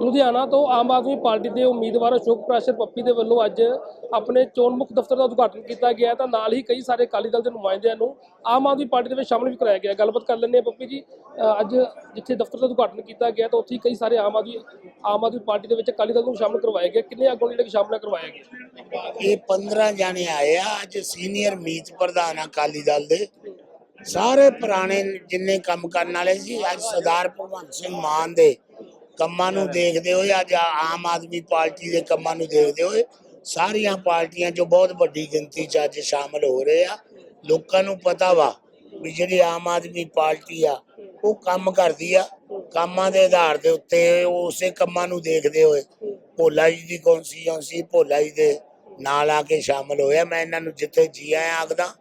ਲੁਧਿਆਣਾ ਤੋਂ ਆਮ ਆਦਮੀ ਪਾਰਟੀ ਦੇ ਉਮੀਦਵਾਰ ਅਸ਼ੋਕ ਪ੍ਰਾਸ਼ਰ ਪੱਪੀ ਦੇ ਵੱਲੋਂ ਅੱਜ ਆਪਣੇ ਚੋਣ ਮੁਖ ਦਫ਼ਤਰ ਦਾ ਉਦਘਾਟਨ ਕੀਤਾ ਗਿਆ ਤਾਂ ਨਾਲ ਹੀ ਕਈ ਸਾਰੇ ਅਕਾਲੀ ਦਲ ਦੇ ਨੁਮਾਇੰਦਿਆਂ ਨੂੰ ਆਮ ਆਦਮੀ ਪਾਰਟੀ ਦੇ ਵਿੱਚ ਸ਼ਾਮਲ ਵੀ ਕਰਾਇਆ ਗਿਆ ਗੱਲਬਾਤ ਕਰ ਲੈਂਦੇ ਆ ਪੱਪੀ ਜੀ। ਅੱਜ ਜਿੱਥੇ ਦਫ਼ਤਰ ਦਾ ਉਦਘਾਟਨ ਕੀਤਾ ਗਿਆ ਤਾਂ ਉੱਥੇ ਹੀ ਕਈ ਸਾਰੇ ਆਮ ਆਦਮੀ ਆਮ ਆਦਮੀ ਪਾਰਟੀ ਦੇ ਵਿੱਚ ਅਕਾਲੀ ਦਲ ਨੂੰ ਸ਼ਾਮਲ ਕਰਵਾਇਆ ਗਿਆ ਕਿੰਨੇ ਆਗੂ ਜਿਹੜੇ ਕਿ ਸ਼ਾਮਲ ਕਰਵਾਇਆ ਗਿਆ ਇਹ 15 ਜਾਣੇ ਆਏ ਆ। ਅੱਜ ਸੀਨੀਅਰ ਮੀਤ ਪ੍ਰਧਾਨ ਅਕਾਲੀ ਦਲ ਦੇ। ਸਾਰੇ ਪੁਰਾਣੇ ਜਿੰਨੇ ਕੰਮ ਕਰਨ ਵਾਲੇ ਸੀ, ਅੱਜ ਸਰਦਾਰ ਭਗਵੰਤ ਸਿੰਘ ਮਾਨ ਦੇ ਕੰਮਾਂ ਨੂੰ ਦੇਖਦੇ ਹੋਏ ਅੱਜ ਆਮ ਆਦਮੀ ਪਾਰਟੀ ਦੇ ਕੰਮਾਂ ਨੂੰ ਦੇਖਦੇ ਹੋਏ ਸਾਰੀਆਂ ਪਾਰਟੀਆਂ 'ਚੋਂ ਬਹੁਤ ਵੱਡੀ ਗਿਣਤੀ 'ਚ ਅੱਜ ਸ਼ਾਮਲ ਹੋ ਰਹੇ ਆ। ਲੋਕਾਂ ਨੂੰ ਪਤਾ ਵਾ ਵੀ ਜਿਹੜੀ ਆਮ ਆਦਮੀ ਪਾਰਟੀ ਆ ਉਹ ਕੰਮ ਕਰਦੀ ਆ। ਕੰਮਾਂ ਦੇ ਆਧਾਰ ਦੇ ਉੱਤੇ ਉਸੇ ਕੰਮਾਂ ਨੂੰ ਦੇਖਦੇ ਹੋਏ ਭੋਲਾ ਜੀ ਦੀ ਕੌਂਸਟੀਚੁਐਂਸੀ ਭੋਲਾ ਜੀ ਦੇ ਨਾਲ ਆ ਕੇ ਸ਼ਾਮਲ ਹੋਇਆ। ਮੈਂ ਇਹਨਾਂ ਨੂੰ ਜਿੱਥੇ ਜੀ ਆਇਆ ਆਖਦਾ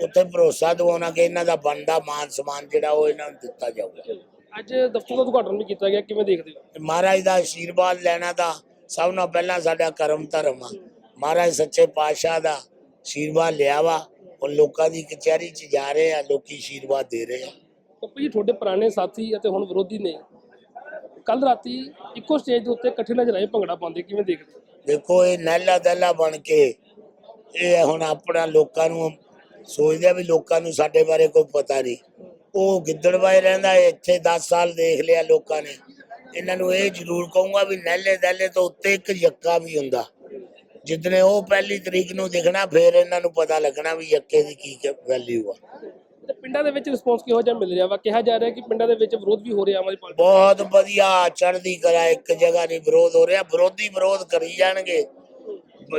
ਉੱਥੇ ਭਰੋਸਾ ਦਿਵਾਉਣਾ ਕਿ ਇਹਨਾਂ ਦਾ ਬਣਦਾ ਮਾਨ ਸਨਮਾਨ ਜਿਹੜਾ ਉਹ ਇਹਨਾਂ ਨੂੰ ਦਿੱਤਾ ਜਾਊਗਾ। ਅੱਜ ਦਫ਼ਤਰ ਦਾ ਉਦਘਾਟਨ ਵੀ ਕੀਤਾ ਗਿਆ ਕਿਵੇਂ ਦੇਖਦੇ ਹੋ? ਮਹਾਰਾਜ ਦਾ ਆਸ਼ੀਰਵਾਦ ਲੈਣਾ ਤਾਂ ਸਭ ਨਾਲੋਂ ਪਹਿਲਾਂ ਸਾਡਾ ਕਰਮ ਧਰਮ ਆ। ਮਹਾਰਾਜ ਸੱਚੇ ਪਾਤਸ਼ਾਹ ਦਾ ਆਸ਼ੀਰਵਾਦ ਲਿਆ ਵਾ ਉਹ ਲੋਕਾਂ ਦੀ ਕਚਹਿਰੀ 'ਚ ਜਾ ਰਹੇ ਆ ਲੋਕੀ ਆਸ਼ੀਰਵਾਦ ਦੇ ਰਹੇ ਆ। ਪੱਪੀ ਜੀ ਤੁਹਾਡੇ ਪੁਰਾਣੇ ਸਾਥੀ ਅਤੇ ਹੁਣ ਵਿਰੋਧੀ ਨੇ ਕੱਲ ਰਾਤੀ ਇੱਕੋ ਸਟੇਜ ਦੇ ਉੱਤੇ ਇਕੱਠੇ ਨਜ਼ਰ ਆਏ ਭੰਗੜਾ ਪਾਉਂਦੇ ਕਿਵੇਂ ਦੇਖਦੇ ਹੋ? ਦੇਖੋ ਇਹ ਨਹਿਲਾ ਦਹਿਲਾ ਬਣ ਕੇ ਇਹ ਹੁਣ ਆਪਣਾ ਲੋਕਾਂ ਨੂੰ ਸੋਚਦੇ ਆ ਵੀ ਲੋਕਾਂ ਨੂੰ ਸਾਡੇ ਬਾਰੇ ਕੋਈ ਪਤਾ ਨਹੀਂ। ਉਹ ਗਿੱਦੜਵਾਏ ਰਹਿੰਦਾ ਹੈ, ਇੱਥੇ 10 ਸਾਲ ਦੇਖ ਲਿਆ ਲੋਕਾਂ ਨੇ। ਇਹਨਾਂ ਨੂੰ ਇਹ ਜ਼ਰੂਰ ਕਹੂੰਗਾ ਵੀ ਨਹਿਲੇ ਦਹਿਲੇ ਤੋਂ ਉੱਤੇ ਇੱਕ ਯੱਕਾ ਵੀ ਹੁੰਦਾ। ਜਿੱਦਣੇ ਉਹ ਪਹਿਲੀ ਤਰੀਕ ਨੂੰ ਦਿਖਣਾ ਫਿਰ ਇਹਨਾਂ ਨੂੰ ਪਤਾ ਲੱਗਣਾ ਵੀ ਯੱਕੇ ਦੀ ਕੀ ਵੈਲਿਊ ਆ। ਤੇ ਪਿੰਡਾਂ ਦੇ ਵਿੱਚ ਰਿਸਪੌਂਸ ਕਿਹੋ ਜਿਹਾ ਮਿਲ ਰਿਹਾ ਵਾ? ਕਿਹਾ ਜਾ ਰਿਹਾ ਕਿ ਪਿੰਡਾਂ ਦੇ ਵਿੱਚ ਵਿਰੋਧ ਵੀ ਹੋ ਰਿਹਾ ਆਮ ਆਦਮੀ ਪਾਰਟੀ ਬਹੁਤ ਵਧੀਆ ਚੜ੍ਹਦੀ ਕਲਾ ਇੱਕ ਜਗ੍ਹਾ ਨਹੀਂ ਵਿਰੋਧ ਹੋ ਰਿਹਾ। ਵਿਰੋਧੀ ਵਿਰੋਧ ਕਰੀ ਜਾਣਗੇ।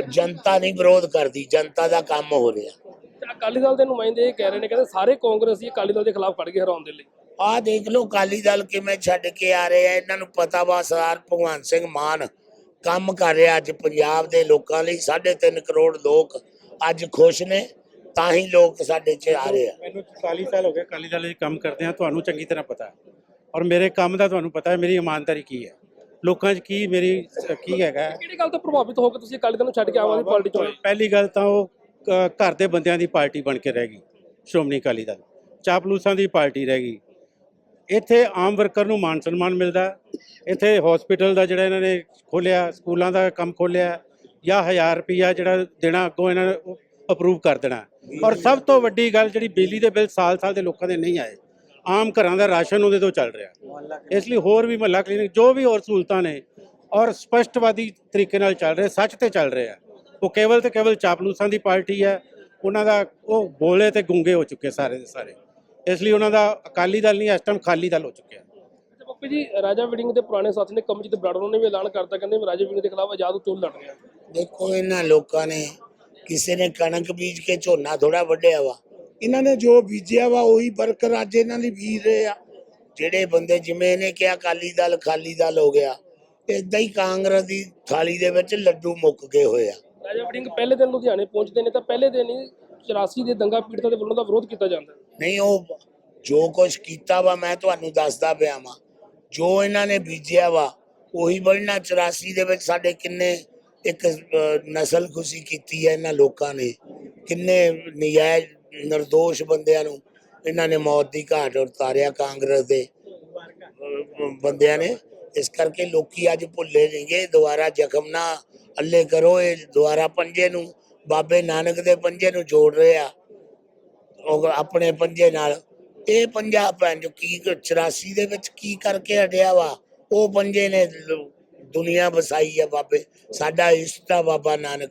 ਜਨਤਾ ਨਹੀਂ ਵਿਰੋਧ ਕਰਦੀ ਜਨਤਾ ਦਾ ਕੰਮ ਹੋ ਰਿਹਾ। ਤੇ ਅਕਾਲੀ ਦਲ ਦੇ ਨੁਮਾਇੰਦੇ ਇਹ ਕਹਿ ਰਹੇ ਨੇ ਕਹਿੰਦੇ ਸਾਰੇ ਕਾਂਗਰਸੀ ਅਕਾਲੀ ਦਲ ਦੇ ਖਿਲਾਫ ਖੜ ਗਏ ਹਰਾਉਣ ਦੇ ਲਈ। ਆਹ ਦੇਖ ਲਓ ਅਕਾਲੀ ਦਲ ਕਿਵੇਂ ਛੱਡ ਕੇ ਆ ਰਹੇ ਆ ਇਹਨਾਂ ਨੂੰ ਪਤਾ ਵਾ ਸਰਦਾਰ ਭਗਵੰਤ ਸਿੰਘ ਮਾਨ ਕੰਮ ਕਰ ਰਿਹਾ ਅੱਜ ਪੰਜਾਬ ਦੇ ਲੋਕਾਂ ਲਈ 3.5 ਕਰੋੜ ਲੋਕ ਅੱਜ ਖੁਸ਼ ਨੇ ਤਾਂ ਹੀ ਲੋਕ ਸਾਡੇ 'ਚ ਆ ਰਹੇ ਆ। ਮੈਨੂੰ 44 ਸਾਲ ਹੋ ਗਏ ਅਕਾਲੀ ਦਲ ਵਿੱਚ ਕੰਮ ਕਰਦੇ ਆ ਤੁਹਾਨੂੰ ਚੰਗੀ ਤਰ੍ਹਾਂ ਪਤਾ ਔਰ ਮੇਰੇ ਕੰਮ ਦਾ ਤੁਹਾਨੂੰ ਪਤਾ ਹੈ ਮੇਰੀ ਇਮਾਨਦਾਰੀ ਕੀ ਹੈ? ਲੋਕਾਂ 'ਚ ਕੀ ਮੇਰੀ ਕੀ ਹੈਗਾ ਕਿਹੜੀ ਗੱਲ ਤੋਂ ਪ੍ਰਭਾਵਿਤ ਹੋ ਕੇ ਤੁਸੀਂ ਅਕਾਲੀ ਦਲ ਨੂੰ ਛੱਡ ਕੇ ਆਮ ਆਦਮੀ ਪਾਰਟੀ ਚ ਆਏ? ਪਹਿਲੀ ਗੱਲ ਤਾਂ ਉਹ ਘਰ ਦੇ ਬੰਦਿਆਂ ਦੀ ਪਾਰਟੀ ਬਣ ਕੇ ਰਹਿ ਗਈ, ਸ਼੍ਰੋਮਣੀ ਅਕਾਲੀ ਦਲ। ਚਾਪਲੂਸਾਂ ਦੀ ਪਾਰਟੀ ਰਹਿ ਗਈ। ਇੱਥੇ ਆਮ ਵਰਕਰ ਨੂੰ ਮਾਨ ਸਨਮਾਨ ਮਿਲਦਾ ਇੱਥੇ ਹਸਪੀਟਲ ਦਾ ਜਿਹੜਾ ਇਹਨਾਂ ਨੇ ਖੋਲਿਆ ਸਕੂਲਾਂ ਦਾ ਕੰਮ ਖੋਲਿਆ ਜਾਂ 1000 ਰੁਪਿਆ ਜਿਹੜਾ ਦੇਣਾ, ਅੱਗੋਂ ਇਹਨਾਂ ਨੇ ਅਪਰੂਵ ਕਰ ਦੇਣਾ ਔਰ ਸਭ ਤੋਂ ਵੱਡੀ ਗੱਲ ਜਿਹੜੀ ਬਿਜਲੀ ਦੇ ਬਿੱਲ ਸਾਲ-ਸਾਲ ਦੇ ਲੋਕਾਂ ਦੇ ਨਹੀਂ ਆਏ। ਆਮ ਘਰਾਂ ਦਾ ਰਾਸ਼ਨ ਉਹਦੇ ਤੋਂ ਚੱਲ ਰਿਹਾ ਇਸ ਲਈ ਹੋਰ ਵੀ ਮਹੱਲਾ ਕਲੀਨਿਕ ਜੋ ਵੀ ਹੋਰ ਸਹੂਲਤਾਂ ਨੇ, ਔਰ ਸਪਸ਼ਟਵਾਦੀ ਤਰੀਕੇ ਨਾਲ ਚੱਲ ਰਹੇ, ਸੱਚ ਤੇ ਚੱਲ ਰਹੇ ਆ। ਉਹ ਕੇਵਲ ਤੇ ਕੇਵਲ ਚਾਪਲੂਸਾਂ ਦੀ ਪਾਰਟੀ ਹੈ। ਉਹਨਾਂ ਦਾ ਉਹ ਬੋਲੇ ਤੇ ਗੁੰਗੇ ਹੋ ਚੁੱਕੇ ਸਾਰੇ ਦੇ ਸਾਰੇ। ਇਸ ਲਈ ਉਹਨਾਂ ਦਾ ਅਕਾਲੀ ਦਲ ਨਹੀਂ ਇਸ ਟਾਈਮ ਖਾਲੀ ਦਲ ਹੋ ਚੁੱਕਿਆ। ਪੱਪੀ ਜੀ ਰਾਜਾ ਵਿਡਿੰਗ ਦੇ ਪੁਰਾਣੇ ਸਾਥੀ ਨੇ ਕਮਜੀਤ ਬਰਾੜ ਨੇ ਵੀ ਐਲਾਨ ਕਰਤਾ ਕਹਿੰਦੇ ਮੈਂ ਰਾਜਾ ਵਿਡਿੰਗ ਦੇ ਖਿਲਾਫ ਆਜ਼ਾਦ ਚੋਣ ਲੜ ਰਿਹਾ। ਦੇਖੋ ਇਹਨਾਂ ਲੋਕਾਂ ਨੇ ਕਿਸੇ ਨੇ ਕਣਕ ਬੀਜ ਕੇ ਝੋਨਾ ਥੋੜਾ ਵੱਢਿਆ ਵਾ। ਇਹਨਾਂ ਨੇ ਜੋ ਬੀਜਿਆ ਵਾ ਉਹੀ ਬਰਕਰ ਅੱਜ ਇਹਨਾਂ ਦੀ ਬੀਜ ਰਹੇ ਆ। ਜਿਹੜੇ ਬੰਦੇ ਜਿਵੇਂ ਇਹਨੇ ਕਿਹਾ ਅਕਾਲੀ ਦਲ ਖਾਲੀ ਦਲ ਹੋ ਗਿਆ। ਇਦਾਂ ਹੀ ਕਾਂਗਰਸ ਦੀ ਥਾਲੀ ਦੇ ਵਿੱਚ ਲੱਡੂ ਮੁੱਕ ਗਏ ਹੋਏ ਆ। ਰਾਜਾ ਵਿਡਿੰਗ ਪਹਿਲੇ ਦਿਨ ਲੁਧਿਆਣੇ ਪਹੁੰਚਦੇ ਨੇ ਤਾਂ ਪਹਿਲੇ ਦਿਨ ਹੀ 84 ਦੇ ਦੰਗਾ ਪੀੜਤਾਂ ਦੇ ਵੱਲੋਂ ਦਾ ਵਿਰੋਧ ਕੀਤਾ ਜਾਂਦਾ ਨਹੀਂ, ਉਹ ਜੋ ਕੁਝ ਕੀਤਾ ਵਾ, ਮੈਂ ਤੁਹਾਨੂੰ ਦੱਸਦਾ ਪਿਆ ਵਾਂ। ਜੋ ਇਹਨਾਂ ਨੇ ਬੀਜਿਆ ਵਾ, ਉਹੀ ਬਣਨਾ 84 ਦੇ ਵਿੱਚ ਸਾਡੇ ਕਿੰਨੇ ਇੱਕ ਨਸਲ ਖੁਸ਼ੀ ਕੀਤੀ ਹੈ ਇਹਨਾਂ ਲੋਕਾਂ ਨੇ। ਕਿੰਨੇ ਨਜਾਇਜ਼ ਨਿਰਦੋਸ਼ ਬੰਦਿਆਂ ਨੂੰ ਇਹਨਾਂ ਨੇ ਮੌਤ ਦੀ ਘਾਟ ਉਤਾਰਿਆ ਕਾਂਗਰਸ ਦੇ ਬੰਦਿਆਂ ਨੇ। ਇਸ ਕਰਕੇ ਲੋਕੀ ਅੱਜ ਭੁੱਲੇ ਨਹੀਂਗੇ ਦੁਬਾਰਾ ਜ਼ਖਮ ਨਾ ਅੱਲੇ ਕਰੋ, ਇਹ ਦੁਬਾਰਾ ਪੰਜੇ ਨੂੰ, ਬਾਬੇ ਨਾਨਕ ਦੇ ਪੰਜੇ ਨੂੰ ਜੋੜ ਰਹੇ ਆ। ਉਹ ਆਪਣੇ ਪੰਜੇ ਨਾਲ। ਇਹ ਪੰਜਾ ਭੈਣ ਜੋ ਕੀ 84 ਦੇ ਵਿੱਚ ਕੀ ਕਰਕੇ ਹਟਿਆ ਵਾ? ਉਹ ਪੰਜੇ ਨੇ ਲ- ਦੁਨੀਆ ਵਸਾਈ ਆ ਬਾਬੇ। ਸਾਡਾ ਇਸ਼ਤਾ ਬਾਬਾ ਨਾਨਕ।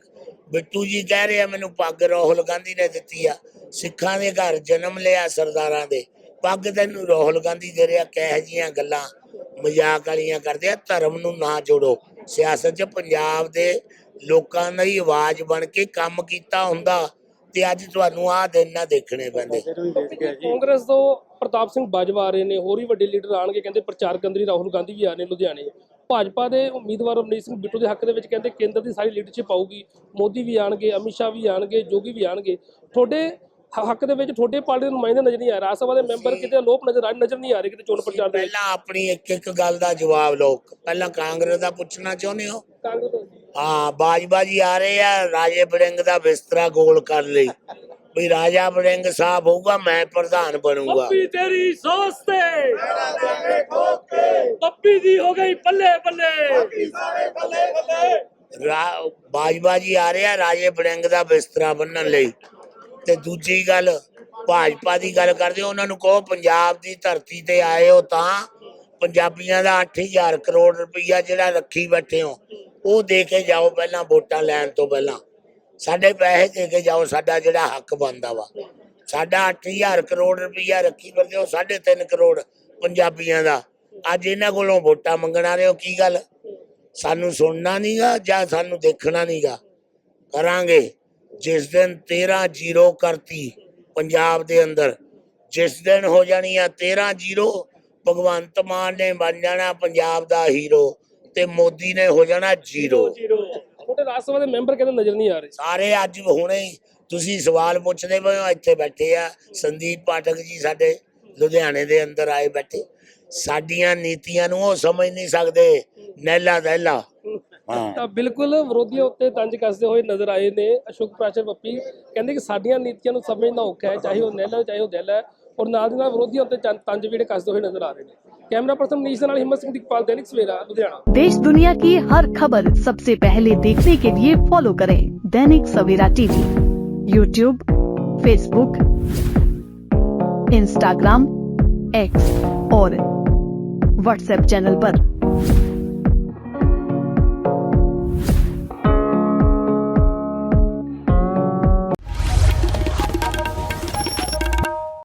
ਬਿੱਟੂ ਜੀ ਕਹਿ ਰਿਹਾ ਮੈਨੂੰ ਪੱਗ ਰਾਹੁਲ ਗਾਂਧੀ ਨੇ ਦਿੱਤੀ ਆ। ਸਿੱਖਾਂ ਦੇ ਘਰ ਜਨਮ ਲਿਆ ਸਰਦਾਰਾਂ ਦੇ। ਪੱਗ ਤੈਨੂੰ ਰਾਹੁਲ ਗਾਂਧੀ ਦੇ ਰਿਹਾ, ਕਹਿ ਜੀਆਂ ਗੱਲਾਂ। ਮਜ਼ਾਕ ਵਾਲੀਆਂ ਕਰਦੇ ਆ ਧਰਮ ਨੂੰ ਨਾ ਜੋੜੋ। ਸਿਆਸਤ 'ਚ ਪੰਜਾਬ ਦੇ ਲੋਕਾਂ ਦੀ ਆਵਾਜ਼ ਬਣ ਕੇ ਕੰਮ ਕੀਤਾ ਹੁੰਦਾ ਤੇ ਅੱਜ ਤੁਹਾਨੂੰ ਆਹ ਦਿਨ ਨਾ ਦੇਖਣੇ ਪੈਂਦੇ। ਕਾਂਗਰਸ ਤੋਂ ਪ੍ਰਤਾਪ ਸਿੰਘ ਬਾਜਵਾ ਆ ਰਹੇ ਨੇ ਹੋਰ ਵੀ ਵੱਡੇ ਲੀਡਰ ਆਣਗੇ ਕਹਿੰਦੇ ਪ੍ਰਚਾਰ ਕੰਦਰੀ ਰਾਹੁਲ ਗਾਂਧੀ ਵੀ ਆ ਰਹੇ ਨੇ ਲੁਧਿਆਣੇ। ਭਾਜਪਾ ਦੇ ਉਮੀਦਵਾਰ ਅਮਰੀਤ ਸਿੰਘ ਬਿੱਟੂ ਦੇ ਹੱਕ ਦੇ ਵਿੱਚ ਕਹਿੰਦੇ ਕੇਂਦਰ ਦੀ ਸਾਰੀ ਲੀਡਰਸ਼ਿਪ ਆਊਗੀ। ਮੋਦੀ ਵੀ ਆਣਗੇ ਅਮਿਤ ਸ਼ਾਹ ਵੀ ਆਣਗੇ ਜੋਗੀ ਵੀ ਆਣਗੇ ਤੁਹਾਡੇ ਹ- ਹੱਕ ਦੇ ਵਿੱਚ ਤੁਹਾਡੇ ਪਾਰਟੀ ਦੇ ਨੁਮਾਇੰਦੇ ਨਜ਼ਰ ਨਹੀਂ ਆ ਰਾਜ ਸਭਾ ਦੇ ਮੈਂਬਰ ਕਿਤੇ ਲੋਪ ਨਜ਼ਰ ਆ ਨਜ਼ਰ ਨਹੀਂ ਆ ਰਹੇ ਕਿਤੇ ਚੋਣ ਪ੍ਰਚਾਰ ਦੇ ਵਿੱਚ। ਪਹਿਲਾਂ ਆਪਣੀ ਇੱਕ ਇੱਕ ਗੱਲ ਦਾ ਜਵਾਬ ਲਓ। ਪਹਿਲਾਂ ਕਾਂਗਰਸ ਦਾ ਪੁੱਛਣਾ ਚਾਹੁੰਦੇ ਹੋ? ਕਾਂਗਰਸ ਹਾਂ ਬਾਜਬਾਜੀ ਆ ਰਹੇ ਆ ਰਾਜੇ ਬੜਿੰਗ ਦਾ ਬਿਸਤਰਾ ਗੋਲ ਕਰ ਲਈ। ਵੀ ਰਾਜਾ ਵੜਿੰਗ ਸਾਹਿਬ ਹੋਊਗਾ ਮੈਂ ਪ੍ਰਧਾਨ ਬਣੂੰਗਾ। ਪੱਪੀ ਤੇਰੀ ਸੋਚ ਤੇ। ਪੱਪੀ ਦੀ ਹੋ ਗਈ ਬੱਲੇ ਬੱਲੇ। ਰਾ- ਬਾਜਵਾ ਜੀ ਆ ਰਿਹਾ ਰਾਜੇ ਵੜਿੰਗ ਦਾ ਬਿਸਤਰਾ ਬੰਨਣ ਲਈ। ਤੇ ਦੂਜੀ ਗੱਲ ਭਾਜਪਾ ਦੀ ਗੱਲ ਕਰਦੇ ਹੋ, ਉਹਨਾਂ ਨੂੰ ਕਹੋ ਪੰਜਾਬ ਦੀ ਧਰਤੀ ਤੇ ਆਏ ਹੋ ਤਾਂ ਪੰਜਾਬੀਆਂ ਦਾ 8000 ਕਰੋੜ ਰੁਪਈਆ ਜਿਹੜਾ ਰੱਖੀ ਬੈਠੇ ਹੋ ਉਹ ਦੇ ਕੇ ਜਾਓ ਪਹਿਲਾਂ ਵੋਟਾਂ ਲੈਣ ਤੋਂ ਪਹਿਲਾਂ। ਸਾਡੇ ਪੈਸੇ ਦੇ ਕੇ ਜਾਓ ਸਾਡਾ ਜਿਹੜਾ ਹੱਕ ਬਣਦਾ ਵਾ। ਸਾਡਾ 8000 ਕਰੋੜ ਰੁਪਈਆ ਰੱਖੀ ਬੈਠੇ ਹੋ 3.5 ਕਰੋੜ ਪੰਜਾਬੀਆਂ ਦਾ। ਅੱਜ ਇਹਨਾਂ ਕੋਲੋਂ ਵੋਟਾਂ ਮੰਗਣਾ ਰਹੇ ਹੋ ਕੀ ਗੱਲ? ਸਾਨੂੰ ਸੁਣਨਾ ਨਹੀਂਗਾ ਜਾਂ ਸਾਨੂੰ ਦੇਖਣਾ ਨਹੀਂਗਾ ਕਰਾਂਗੇ। ਜਿਸ ਦਿਨ 13 ਜ਼ੀਰੋ ਕਰਤੀ ਪੰਜਾਬ ਦੇ ਅੰਦਰ ਜਿਸ ਦਿਨ ਹੋ ਜਾਣੀ ਆ 13 ਜ਼ੀਰੋ ਭਗਵੰਤ ਮਾਨ ਨੇ ਬਣ ਜਾਣਾ ਪੰਜਾਬ ਦਾ ਹੀਰੋ ਤੇ ਮੋਦੀ ਨੇ ਹੋ ਜਾਣਾ ਜ਼ੀਰੋ। ਤੁਹਾਡੇ ਰਾਜ ਸਭਾ ਦੇ ਮੈਂਬਰ ਕਹਿੰਦੇ ਨਜ਼ਰ ਨਹੀਂ ਆ ਰਹੇ। ਸਾਰੇ ਅੱਜ ਹੁਣੇ ਤੁਸੀਂ ਸਵਾਲ ਪੁੱਛਦੇ ਪਏ ਹੋ ਇੱਥੇ ਬੈਠੇ ਆ ਸੰਦੀਪ ਪਾਠਕ ਜੀ ਸਾਡੇ ਲੁਧਿਆਣੇ ਦੇ ਅੰਦਰ ਆਏ ਬੈਠੇ। ਸਾਡੀਆਂ ਨੀਤੀਆਂ ਨੂੰ ਉਹ ਸਮਝ ਨਹੀਂ ਸਕਦੇ ਨੈਲਾ ਦੈਲਾ ਹਾਂ ਤਾਂ ਬਿਲਕੁਲ ਵਿਰੋਧੀਆਂ ਉੱਤੇ ਤੰਜ ਕੱਸਦੇ ਹੋਏ ਨਜ਼ਰ ਆਏ ਨੇ ਅਸ਼ੋਕ ਪ੍ਰਾਚਰ ਪੱਪੀ ਕਹਿੰਦੇ ਕਿ ਸਾਡੀਆਂ ਨੀਤੀਆਂ ਨੂੰ ਸਮਝਣਾ ਔਖਾ ਹੈ ਚਾਹੇ ਉਹ ਨੈਲ ਹੈ ਚਾਹੇ ਉਹ ਦਿਲ ਹੈ ਔਰ ਨਾਲ ਦੀ ਨਾਲ ਵਿਰੋਧੀਆਂ ਉੱਤੇ ਚੰ- ਤੰਜ ਵੀ ਜਿਹੜੇ ਕੱਸਦੇ ਹੋਏ ਨਜ਼ਰ ਆ ਰਹੇ ਨੇ ਕੈਮਰਾ ਪਰਸਨ ਮਨੀਸ਼ ਦੇ ਨਾਲ ਹਿੰਮਤ ਸਿੰਘ ਦੀਪਾਲ ਦੈਨਿਕ ਸਵੇਰਾ ਲੁਧਿਆਣਾ देश दुनिया की हर खबर सबसे पहले देखने के लिए फॉलो करें Dainik Savera TV YouTube Facebook Instagram X और व्हाट्सएप चैनल पर।